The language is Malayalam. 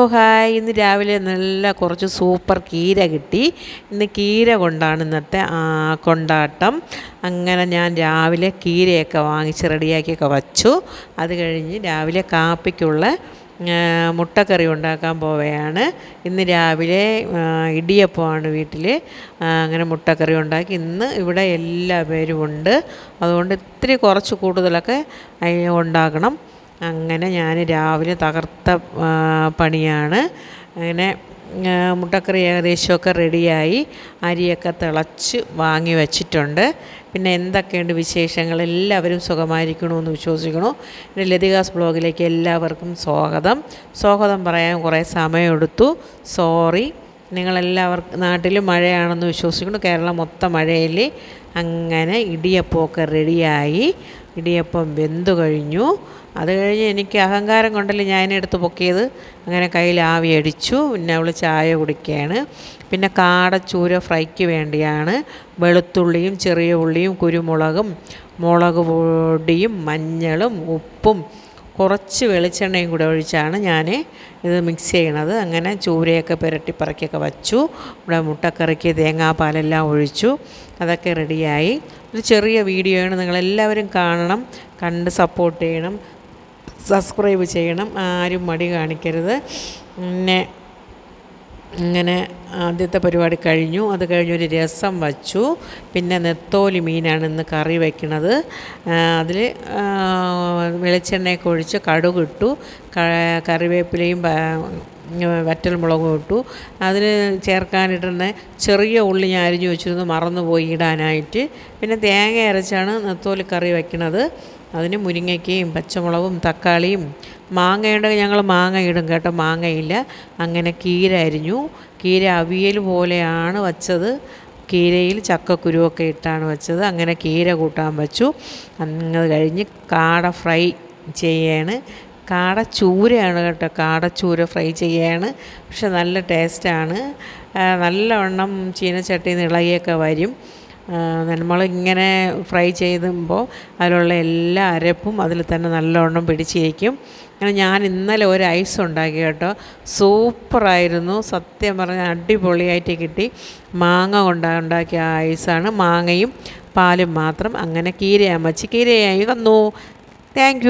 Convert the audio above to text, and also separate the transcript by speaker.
Speaker 1: ഓ ഹായ്. ഇന്ന് രാവിലെ നല്ല കുറച്ച് സൂപ്പർ കീര കിട്ടി. ഇന്ന് കീര കൊണ്ടാണ് ഇന്നത്തെ കൊണ്ടാട്ടം. അങ്ങനെ ഞാൻ രാവിലെ കീരയൊക്കെ വാങ്ങിച്ച് റെഡിയാക്കിയൊക്കെ വച്ചു. അത് കഴിഞ്ഞ് രാവിലെ കാപ്പിക്കുള്ള മുട്ടക്കറി ഉണ്ടാക്കാൻ പോവുകയാണ്. ഇന്ന് രാവിലെ ഇടിയപ്പമാണ് വീട്ടിൽ അങ്ങനെ മുട്ടക്കറി ഉണ്ടാക്കി. ഇന്ന് ഇവിടെ എല്ലാ പേരും ഉണ്ട്. അതുകൊണ്ട് ഇത്തിരി കുറച്ച് കൂടുതലൊക്കെ ഉണ്ടാക്കണം. അങ്ങനെ ഞാൻ രാവിലെ തകർത്ത പണിയാണ്. അങ്ങനെ മുട്ടക്കറി ഏകദേശമൊക്കെ റെഡിയായി. അരിയൊക്കെ തിളച്ച് വാങ്ങി വച്ചിട്ടുണ്ട്. പിന്നെ എന്തൊക്കെയുണ്ട് വിശേഷങ്ങൾ? എല്ലാവരും സുഖമായിരിക്കണമെന്ന് വിശ്വസിക്കണു. എന്റെ ലതികാസ് ബ്ലോഗിലേക്ക് എല്ലാവർക്കും സ്വാഗതം. സ്വാഗതം പറയാൻ കുറേ സമയമെടുത്തു. സോറി. നിങ്ങളെല്ലാവർക്കും നാട്ടിൽ മഴയാണെന്ന് വിശ്വസിക്കുന്നു. കേരളം മൊത്തം മഴയിൽ അങ്ങനെ ഇടിയപ്പമൊക്കെ റെഡിയായി. ഇടിയപ്പം വെന്തു കഴിഞ്ഞു. അത് കഴിഞ്ഞ് എനിക്ക് അഹങ്കാരം കൊണ്ടല്ലേ ഞാനെടുത്ത് പൊക്കിയത്. അങ്ങനെ കയ്യിൽ ആവി അടിച്ചു. പിന്നെ അവൾ ചായ കുടിക്കുകയാണ് പിന്നെ കാടച്ചൂര ഫ്രൈക്ക് വേണ്ടിയാണ്. വെളുത്തുള്ളിയും ചെറിയ ഉള്ളിയും കുരുമുളകും മുളക് പൊടിയും മഞ്ഞളും ഉപ്പും കുറച്ച് വെളിച്ചെണ്ണയും കൂടെ ഒഴിച്ചാണ് ഞാൻ ഇത് മിക്സ് ചെയ്യണത്. അങ്ങനെ ചൂരയൊക്കെ പുരട്ടി പറക്കിയൊക്കെ വച്ചു. ഇവിടെ മുട്ടക്കറിക്ക് തേങ്ങാപ്പാലെല്ലാം ഒഴിച്ചു. അതൊക്കെ റെഡിയായി. ഒരു ചെറിയ വീഡിയോയാണ് നിങ്ങളെല്ലാവരും കാണണം. കണ്ട് സപ്പോർട്ട് ചെയ്യണം. സബ്സ്ക്രൈബ് ചെയ്യണം. ആരും മടി കാണിക്കരുത്. പിന്നെ ഇങ്ങനെ ആദ്യത്തെ പരിപാടി കഴിഞ്ഞു. അത് കഴിഞ്ഞൊരു രസം വച്ചു. പിന്നെ നെത്തോലി മീനാണ് ഇന്ന് കറി വയ്ക്കുന്നത് അതിൽ വെളിച്ചെണ്ണയൊക്കെ ഒഴിച്ച് കടുകിട്ടു കറിവേപ്പിലയും വറ്റൽമുളകും ഇട്ടു. അതിൽ ചേർക്കാനിട്ടുന്ന ചെറിയ ഉള്ളി ഞാൻ അരിഞ്ഞു വെച്ചിരുന്നു. മറന്നുപോയി ഇടാനായിട്ട്. പിന്നെ തേങ്ങ അരച്ചാണ് നെത്തോലി കറി വയ്ക്കുന്നത് അതിന് മുരിങ്ങയ്ക്കയും പച്ചമുളകും തക്കാളിയും മാങ്ങയുടെ ഞങ്ങൾ മാങ്ങ ഇടും കേട്ടോ മാങ്ങയില്ല. അങ്ങനെ കീര അരിഞ്ഞു. കീര അവിയൽ പോലെയാണ് വച്ചത്. കീരയിൽ ചക്കക്കുരുവൊക്കെ ഇട്ടാണ് വെച്ചത്. അങ്ങനെ കീര കൂട്ടാൻ വെച്ചു. അത് കഴിഞ്ഞ് കാട ഫ്രൈ ചെയ്യാണ്. കാട ചൂരയാണ് കേട്ടോ. കാട ചൂര ഫ്രൈ ചെയ്യാണ്. പക്ഷെ നല്ല ടേസ്റ്റാണ്. നല്ലവണ്ണം ചീനച്ചട്ടിയിൽ നിന്ന് ഇളകിയൊക്കെ വരും. നമ്മളിങ്ങനെ ഫ്രൈ ചെയ്യുമ്പോൾ അതിലുള്ള എല്ലാ അരപ്പും അതിൽ തന്നെ നല്ലവണ്ണം പിടിച്ചിരിക്കും അങ്ങനെ ഞാൻ ഇന്നലെ ഒരു ഐസ് ഉണ്ടാക്കി കേട്ടോ. സൂപ്പറായിരുന്നു. സത്യം പറഞ്ഞാൽ അടിപൊളിയായിട്ട് കിട്ടി. മാങ്ങ കൊണ്ട് ഉണ്ടാക്കിയ ഐസാണ്. മാങ്ങയും പാലും മാത്രം. അങ്ങനെ കീരയമ്മച്ചി കീരയായി വന്നു. താങ്ക്